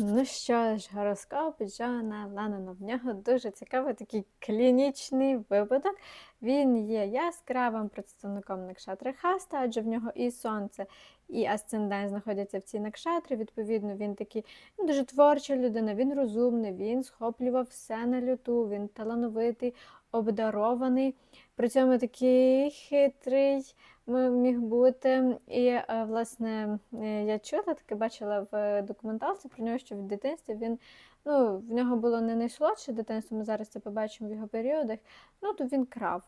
Ну що ж, гороскоп Джона Леннона. В нього дуже цікавий такий клінічний випадок. Він є яскравим представником накшатри Хаста, адже в нього і сонце, і асцендент знаходяться в цій накшатрі. Відповідно, він такий ну, дуже творча людина, він розумний, він схоплював все на люту, він талановитий, обдарований. При цьому такий хитрий міг бути. І, е, власне, е, я чула, таке бачила в документалці про нього, що в дитинстві він. Ну, в нього було не найсолодше дитинство, ми зараз це побачимо в його періодах. Ну, то він крав.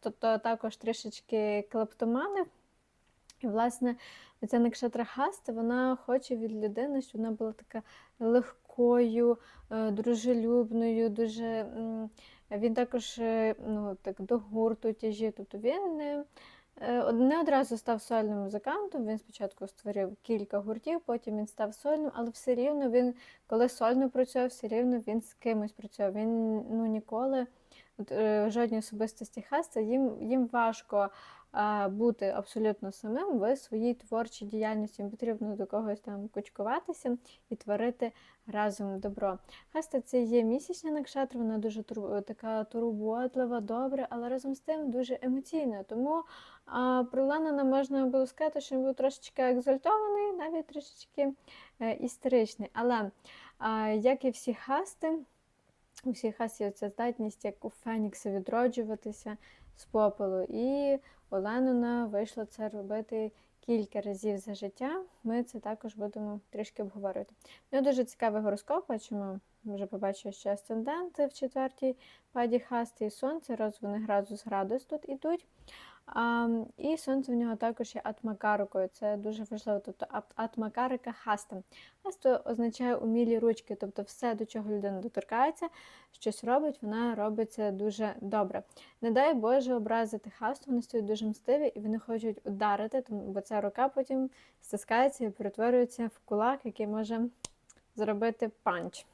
Тобто також трішечки клептоманив. І, власне, ця Накшатра Хаста, вона хоче від людини, щоб вона була така легкою, е, дружелюбною, дуже. Він також е, ну, так, до гурту тяжі. Тобто він не, е, не одразу став сольним музикантом. Він спочатку створив кілька гуртів, потім він став сольним, але все рівно він, коли сольно працював, все рівно він з кимось працював. Він ну, ніколи. От, е, жодні особистості Хаста, їм, їм важко бути абсолютно самим в своїй творчій діяльності. Потрібно до когось там кучкуватися і творити разом добро. Хаста це є місячна накшатра, вона дуже турбо- така турботлива, добра, але разом з тим дуже емоційна. Тому а, про Леннона можна було сказати, що він був трошечки екзальтований, навіть трішечки е, істеричний. Але а, як і всі хасти, у всіх хасів ця здатність, як у Фенікса, відроджуватися з попелу. І Оленина вийшла це робити кілька разів за життя. Ми це також будемо трішки обговорювати. Ну, дуже цікавий гороскоп, бачимо, вже побачили, що асцендент в четвертій паді хасти і сонце, розвини градус градус тут ідуть. І сонце в нього також є атмакарикою. Це дуже важливо. Тобто атмакарика хаста. Хаста означає умілі ручки, тобто все, до чого людина доторкається, щось робить, вона робить це дуже добре. Не дай Боже образити хасту, вони стають дуже мстиві і вони хочуть ударити, бо ця рука потім стискається і перетворюється в кулак, який може зробити панч.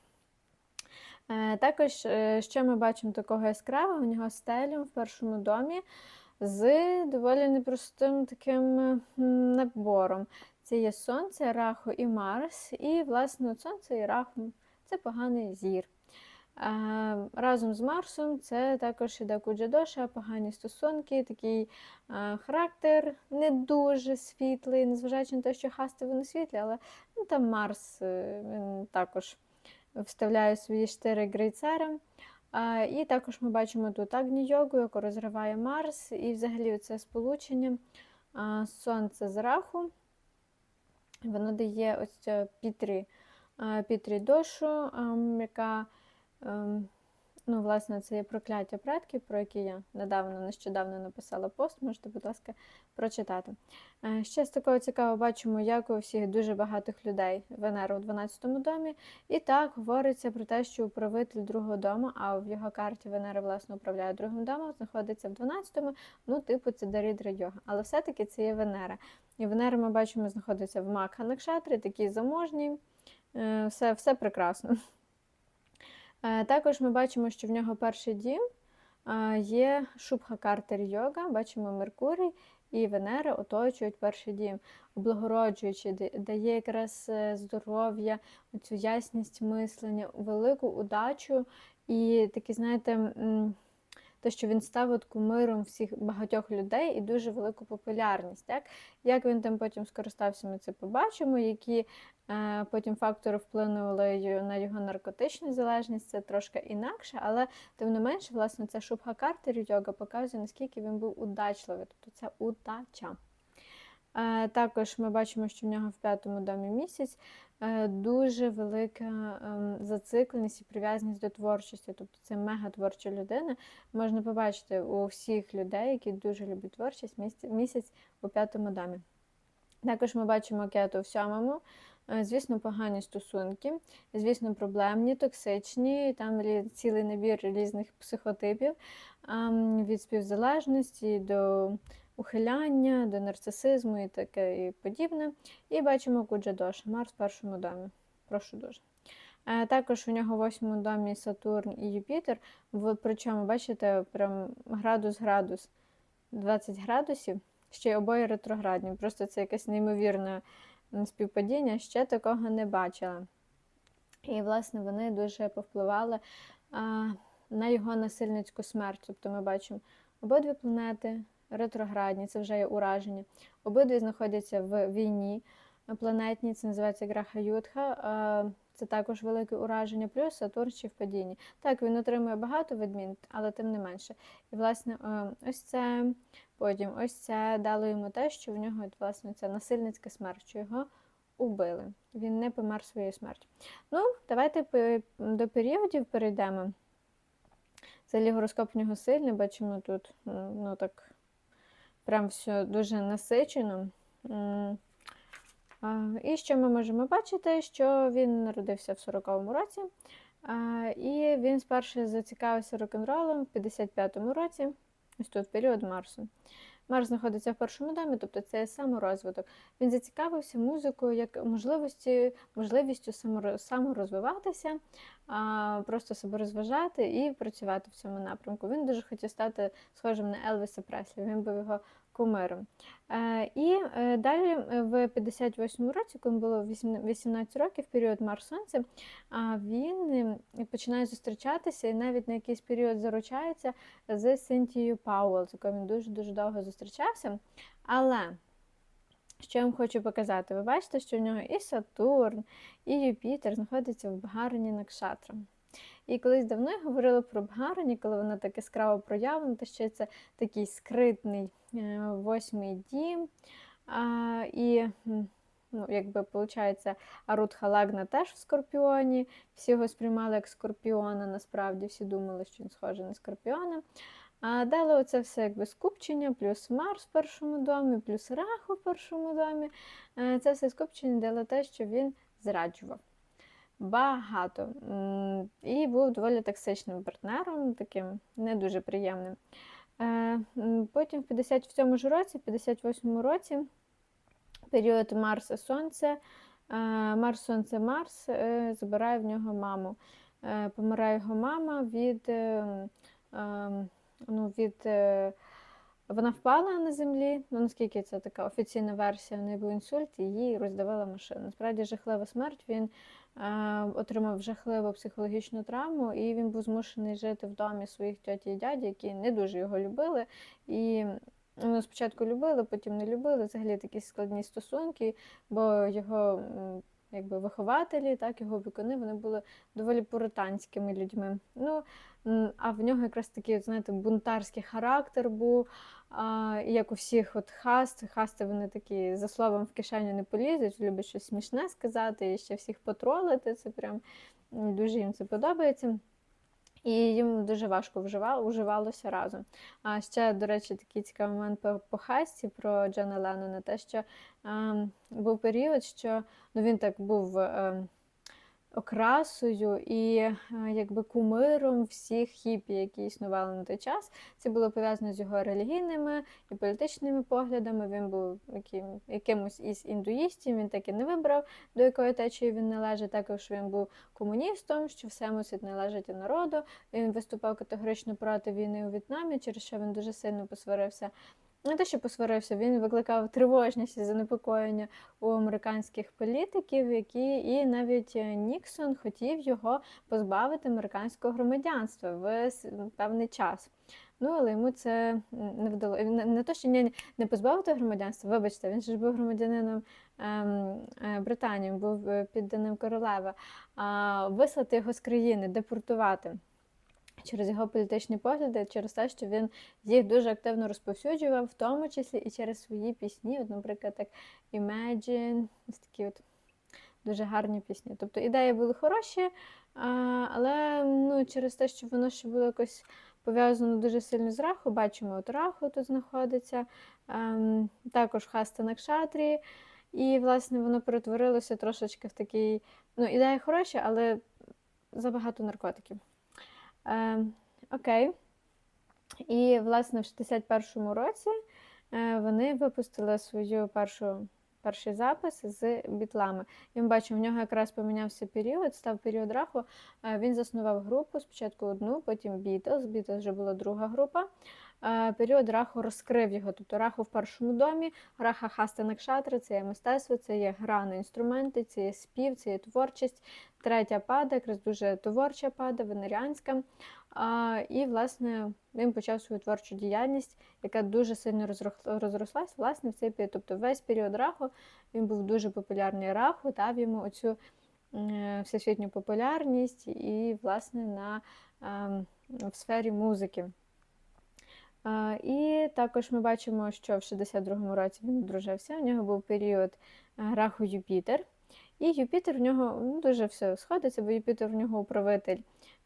Е, Також, е, що ми бачимо такого яскравого, у нього стелю в першому домі з доволі непростим таким набором. Це є Сонце, Раху і Марс. І, власне, Сонце і Раху це поганий зір. Разом з Марсом це також іде Куджадоша, погані стосунки, такий характер не дуже світлий, незважаючи на те, що хасти вони світлі, але ну, там Марс е, він також вставляє свої штири грейцером. І також ми бачимо тут Агні-йогу, яку розриває Марс, і взагалі це сполучення Сонце з раху. Воно дає ось пітрі, а, пітрі дошу, ам, яка, ем, ну, власне, це є прокляття предків, про які я недавно, нещодавно написала пост, можете, будь ласка, прочитати. Е, Ще з такого цікавого бачимо, як у всіх дуже багатих людей Венера у 12 домі. І так говориться про те, що управитель другого дому, а в його карті Венера, власне, управляє другим домом, знаходиться в 12-му, ну, типу, це Дарідра Йога. Але все-таки це є Венера. І Венера, ми бачимо, знаходиться в Макха Накшатрі, такий заможній, е, все, все прекрасно. Е, Також ми бачимо, що в нього перший дім є Шубха Картер Йога, бачимо Меркурій і Венера оточують перший дім, облагороджуючи, дає якраз е, здоров'я, цю ясність мислення, велику удачу. І такі, знаєте, те, що він став от кумиром всіх багатьох людей і дуже велику популярність. Так? Як він там потім скористався, ми це побачимо, які е, потім фактори вплинули на його наркотичну залежність, це трошки інакше, але тим не менше, власне, ця Шубха Картер йога показує, наскільки він був удачливий, тобто це удача. Е, Також ми бачимо, що в нього в п'ятому домі місяць дуже велика ем, зацикленість і прив'язаність до творчості. Тобто це мега творча людина. Можна побачити у всіх людей, які дуже люблять творчість, місяць, у п'ятому домі. Також ми бачимо кету в сьомому. Е, Звісно, погані стосунки, звісно, проблемні, токсичні, там цілий набір різних психотипів від співзалежності до ухиляння, до нарцисизму і таке і подібне. І бачимо Куджадоша, Марс в першому домі. Прошу дуже. Е, Також у нього в восьмому домі Сатурн і Юпітер. Причому, бачите, прям градус-градус 20 градусів, ще й обоє ретроградні. Просто це якась неймовірна м, співпадіння, ще такого не бачила. І, власне, вони дуже повпливали а, на його насильницьку смерть. Тобто ми бачимо обидві планети ретроградні, це вже є ураження. Обидві знаходяться в війні планетній, це називається Граха Ютха. Це також велике ураження, плюс Сатурн ще в падінні. Так, він отримує багато відмін, але тим не менше. І, власне, е, ось це, потім ось це дало йому те, що в нього власне ця насильницька смерть, що його убили. Він не помер своєю смертю. Ну, давайте до періодів перейдемо. Взагалі гороскоп в нього сильний, бачимо тут, ну так, прям все дуже насичено. І що ми можемо бачити, що він народився в 40-му році, і він спершу зацікавився рок-н-ролом в 55-му році, ось тут період Марсу. Марс знаходиться в першому домі, тобто це саморозвиток. Він зацікавився музикою як можливості, можливістю саморозвиватися, просто себе розважати і працювати в цьому напрямку. Він дуже хотів стати схожим на Елвіса Преслі, він був його кумиром. Е, І е, далі е, в 58 році, коли було 18 років, період Марс Сонце, він починає зустрічатися і навіть на якийсь період заручається з Синтією Пауэлл, з якою він дуже-дуже довго зустрічався. Але що я вам хочу показати? Ви бачите, що в нього і Сатурн, і Юпітер знаходяться в Бгарані Накшатра. І колись давно я говорила про Бгарані, коли вона так яскраво проявлена, то ще це такий скритний е, восьмий дім. А, і, ну, якби, виходить, Арутха Лагна теж в Скорпіоні. Всі його сприймали як Скорпіона, насправді всі думали, що він схожий на Скорпіона. А далі оце все якби скупчення, плюс Марс в першому домі, плюс Раху в першому домі. Е, Це все скупчення дало те, що він зраджував. Багато. І був доволі токсичним партнером, таким не дуже приємним. Е, Потім в 57 ж році, в 58 році, період Марса Сонце, е, Марс Сонце Марс е, забирає в нього маму. Помирає його мама від, ем, ну, від вона впала на землі. Ну наскільки це така офіційна версія, в неї був інсульт, і її роздавила машина. Насправді жахлива смерть. Він е, отримав жахливу психологічну травму, і він був змушений жити в домі своїх тьоті і дяді, які не дуже його любили. І ну, спочатку любили, потім не любили. Взагалі такі складні стосунки, бо його якби вихователі, так, його опікуни, вони були доволі пуританськими людьми. Ну, а в нього якраз такий, знаєте, бунтарський характер був. А, як у всіх от хаст, хасти вони такі за словом в кишеню не полізуть, люблять щось смішне сказати і ще всіх потролити. Це прям дуже їм це подобається. І їм дуже важко вжива- уживалося разом. А ще, до речі, такий цікавий момент по, по хасті про Джона Леннона, те, що е, був період, що ну, він так був ем, окрасою і е, якби кумиром всіх хіпі, які існували на той час. Це було пов'язано з його релігійними і політичними поглядами. Він був яким, якимось із індуїстів, він так і не вибрав, до якої течії він належить. Також він був комуністом, що все мусить належати народу. Він виступав категорично проти війни у В'єтнамі, через що він дуже сильно посварився. Не те, що посварився, він викликав тривожність і занепокоєння у американських політиків, які і навіть е, Ніксон хотів його позбавити американського громадянства в певний час. Ну, але йому це не вдалося. Не, то, що не, не позбавити громадянства, вибачте, він же ж був громадянином ем, е, Британії, був е, підданим королеви, а вислати його з країни, депортувати. Через його політичні погляди, через те, що він їх дуже активно розповсюджував, в тому числі і через свої пісні, от, наприклад, як Imagine, ось такі от дуже гарні пісні. Тобто ідеї були хороші, але ну, через те, що воно ще було якось пов'язано дуже сильно з Раху, бачимо, от Раху тут знаходиться, ем, також Хаста Накшатрі, і, власне, воно перетворилося трошечки в такий, ну, ідеї хороші, але забагато наркотиків. Ем, окей. І, власне, в 61-му році е, вони випустили свою першу, перший запис з бітлами. І ми бачимо, в нього якраз помінявся період, став період раху. Е, Він заснував групу, спочатку одну, потім Beatles. Beatles вже була друга група. Е, період раху розкрив його. Тобто раху в першому домі, раха хаста накшатри це є мистецтво, це є гра на інструменти, це є спів, це є творчість. Третя пада, якраз дуже творча пада, венеріанська. І, власне, він почав свою творчу діяльність, яка дуже сильно розрослась власне, в цей період. Тобто весь період раху він був дуже популярний раху, дав йому оцю е, всесвітню популярність і, власне, на, ем, в сфері музики. І також ми бачимо, що в 62-му році він одружився. У нього був період е, раху Юпітер. І Юпітер в нього ну, дуже все сходиться, бо Юпітер в нього управитель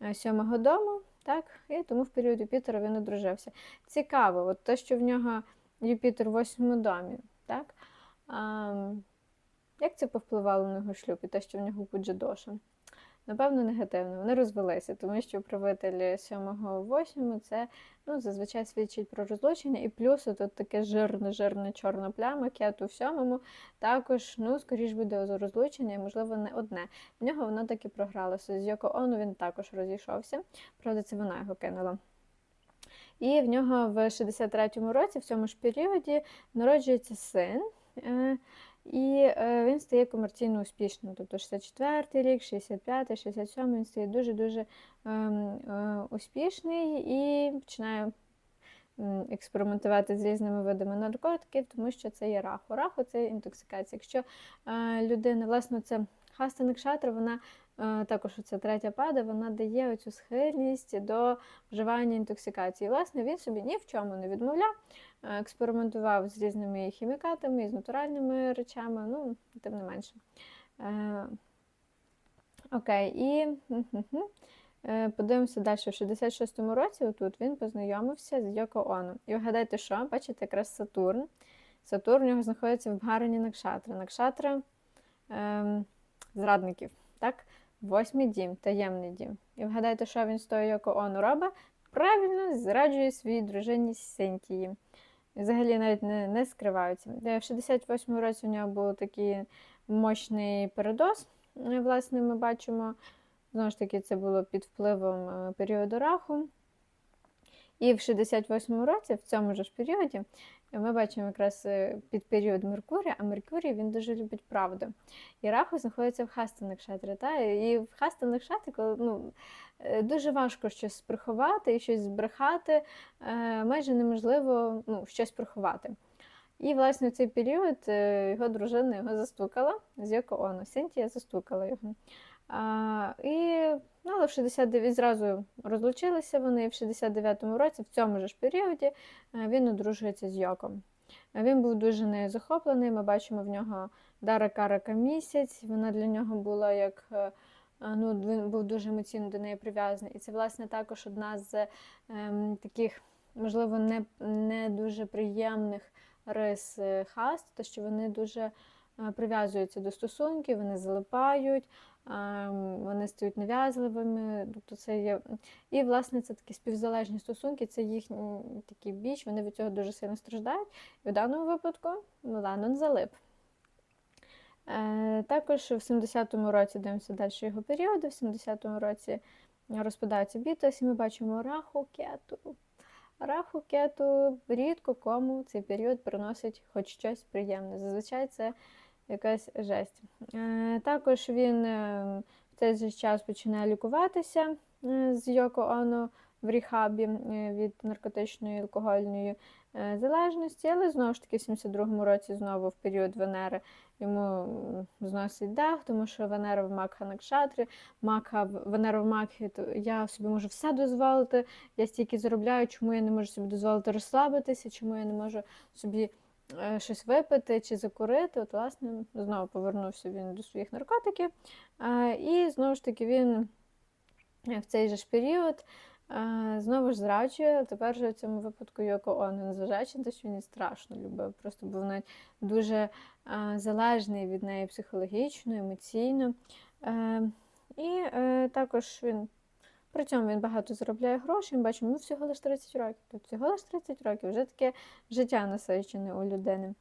е, сьомого дому, так? І тому в період Юпітера він одружився. Цікаво, от те, що в нього Юпітер в восьмому домі, так? А, як це повпливало на його шлюб і те, що в нього буде доша? Напевно, негативно. Вони розвелися, тому що сьомого восьмому це ну, зазвичай свідчить про розлучення. І плюс тут таке жирне, жирне чорна пляма, кету в сьомому. Також, ну, скоріш буде розлучення, і, можливо, не одне. В нього воно таки програлося. З Йоко Оно він також розійшовся. Правда, це вона його кинула. І в нього в 63-му році, в цьому ж періоді, народжується син. І е, він стає комерційно успішним. Тобто 64-й рік, 65-й, 67-й він стає дуже-дуже ем, е, успішний і починає експериментувати з різними видами наркотиків, тому що це є раху. Раху це інтоксикація. Якщо е, людина, власне, це хастинг шатра, вона також це третя пада, вона дає оцю схильність до вживання інтоксикації. Власне, він собі ні в чому не відмовляв, е, експериментував з різними хімікатами, з натуральними речами, ну, тим не менше. Е, Окей, і. Е, подивимося далі. В 66-му році отут він познайомився з Йоко Оно. І вгадайте, що? Бачите, якраз Сатурн. Сатурн у нього знаходиться в гарані Накшатра. Накшатра ем, зрадників. Так? Восьмий дім, таємний дім. І вгадайте, що він з тою Йоко Оно робить? Правильно, зраджує своїй дружині Синтії. Взагалі навіть не, не скриваються. Е, В 68-му році у нього був такий мощний передоз. Е, Власне, ми бачимо, знову ж таки, це було під впливом е, періоду раху. І в 68-му році, в цьому ж періоді, ми бачимо якраз е, під період Меркурія, а Меркурій він дуже любить правду. І Раху знаходиться в хастаних шатрі. Та? І в хастаних шатрі, ну, е, дуже важко щось приховати і щось збрехати, е, майже неможливо ну, щось приховати. І, власне, в цей період його дружина його застукала з Оно. Синтія застукала його. А, і ну, але в 69 зразу розлучилися вони, в 69-му році, в цьому ж періоді, е, він одружується з Йоком. Він був дуже нею захоплений. Ми бачимо в нього Дара Карака місяць. Вона для нього була як е, е, ну, він був дуже емоційно до неї прив'язаний. І це, власне, також одна з ем, таких, можливо, не, не дуже приємних рис хаст, то що вони дуже прив'язуються до стосунків, вони залипають, вони стають нав'язливими. Тобто це є... І, власне, це такі співзалежні стосунки, це їхній такий біч, вони від цього дуже сильно страждають. І в даному випадку Леннон залип. Е, Також в 70-му році дивимося далі його періоди. В 70-му році розпадається Бітос, і ми бачимо раху кету. Раху кету рідко кому цей період приносить хоч щось приємне. Зазвичай це якась жесть. Е, Також він е, в цей же час починає лікуватися е, з Йоко Оно в ріхабі від наркотичної алкогольної е, залежності, але знову ж таки в 72-му році знову в період Венери йому зносить дах, тому що Венера в Макха Накшатрі, Макха Венера в Макхі, то я собі можу все дозволити, я стільки заробляю, чому я не можу собі дозволити розслабитися, чому я не можу собі щось випити чи закурити. От, власне, знову повернувся він до своїх наркотиків. Е, І знову ж таки він е, в цей же ж період е, знову ж зраджує. Тепер же в цьому випадку Йоко Оно, незважаючи на те, що він страшно любив. Просто був навіть дуже е, залежний від неї психологічно, емоційно. Е, І е, також він при цьому він багато заробляє грошей. Ми бачимо, ну всього лише 30 років. Тобто всього лише 30 років, вже таке життя насичене у людини.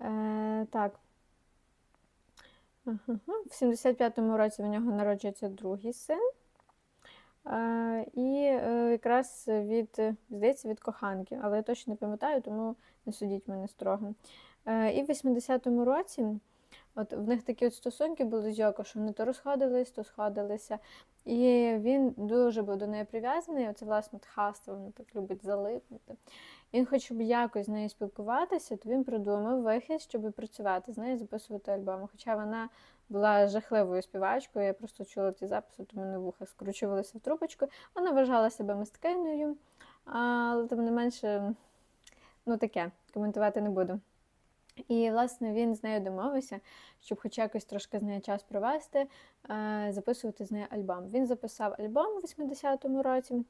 Е, так. В 75-му році в нього народжується другий син. Е, І е, якраз від, здається, від коханки, але я точно не пам'ятаю, тому не судіть мене строго. Е, І в 80-му році от в них такі от стосунки були з Йоко, що вони то розходились, то сходилися. І він дуже був до неї прив'язаний. Оце, власне, от Хаста, вона так любить залипнути. Він хоче щоб якось з нею спілкуватися, то він придумав вихід, щоб працювати з нею, записувати альбоми. Хоча вона була жахливою співачкою, я просто чула ті записи, то мене вуха скручувалися в трубочку. Вона вважала себе мисткинею, але тим не менше, ну таке, коментувати не буду. І, власне, він з нею домовився, щоб хоч якось трошки з нею час провести, е, записувати з нею альбом. Він записав альбом у 80-му році.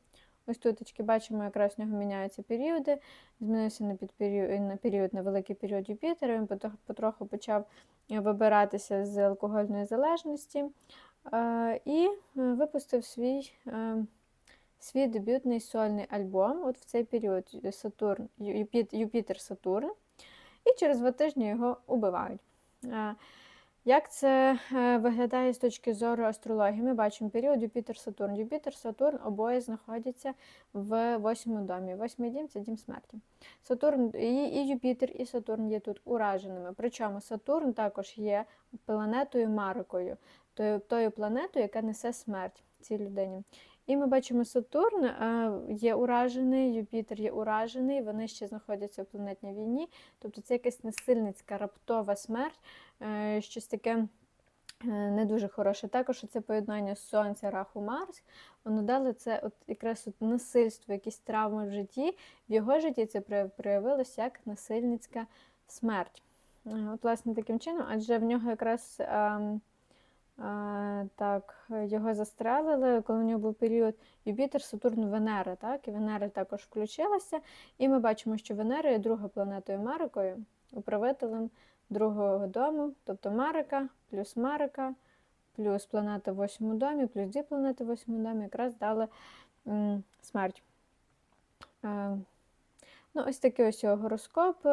Ось тут бачимо, якраз в нього міняються періоди. Змінився на, підперіод, на період на великий період Юпітера. Він потроху почав вибиратися з алкогольної залежності е, і е, випустив свій, свій дебютний сольний альбом. От в цей період Сатурн, Юпітер Сатурн. І через два тижні його убивають. Е, Як це е, виглядає з точки зору астрології? Ми бачимо період Юпітер-Сатурн. Юпітер-Сатурн обоє знаходяться в восьмому домі. Восьмий дім це дім смерті. Сатурн і, і Юпітер, і Сатурн є тут ураженими. Причому Сатурн також є планетою Марикою, тою, тою планетою, яка несе смерть цій людині. І ми бачимо, Сатурн є уражений, Юпітер є уражений, вони ще знаходяться в планетній війні. Тобто це якась насильницька раптова смерть, е, щось таке е, не дуже хороше. Також це поєднання Сонця, Раху, Марс. Воно дало це от якраз от насильство, якісь травми в житті. В його житті це прояв- проявилося як насильницька смерть. Е, От, власне, таким чином, адже в нього якраз. ем, так, його застрелили, коли у нього був період Юпітер, Сатурн, Венера, так, і Венера також включилася. І ми бачимо, що Венера є друга планетою Марикою, управителем другого дому, тобто Марика плюс Марика, плюс планета в восьмому домі, плюс дві планети в восьмому домі якраз дали м, смерть. Е, ну, ось такий ось його гороскоп.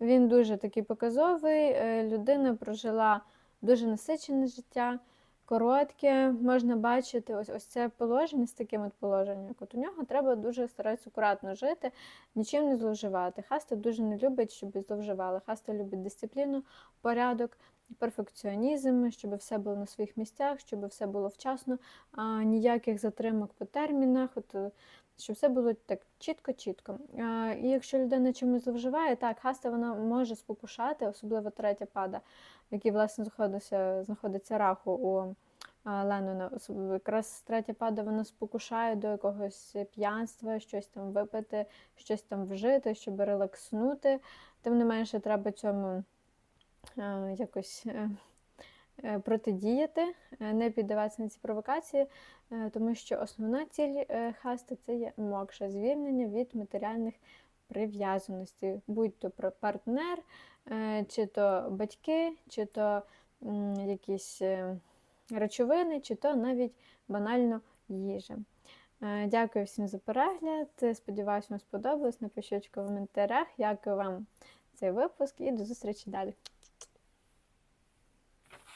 Він дуже такий показовий. Е, Людина прожила дуже насичене життя, коротке. Можна бачити ось ось це положення з таким от положенням. От у нього треба дуже старатися акуратно жити, нічим не зловживати. Хаста дуже не любить, щоб зловживали. Хаста любить дисципліну, порядок. Перфекціонізм, щоб все було на своїх місцях, щоб все було вчасно, а ніяких затримок по термінах, от, е, щоб все було так чітко-чітко. А, І якщо людина чимось зловживає, так, хаста вона може спокушати, особливо третя пада, в якій власне знаходиться, знаходиться раху у а, Леннона. Особ- Якраз третя пада вона спокушає до якогось п'янства, щось там випити, щось там вжити, щоб релакснути. Тим не менше, треба цьому е, якось е, е, протидіяти, е, не піддаватися на ці провокації, е, тому що основна ціль е, хаста це є мокша, звільнення від матеріальних прив'язаностей, будь то про партнер, е, чи то батьки, чи то якісь е, речовини, чи то навіть банально їжа. Е, Дякую всім за перегляд. Сподіваюсь, вам сподобалось. Напишіть в коментарях, як вам цей випуск, і до зустрічі далі.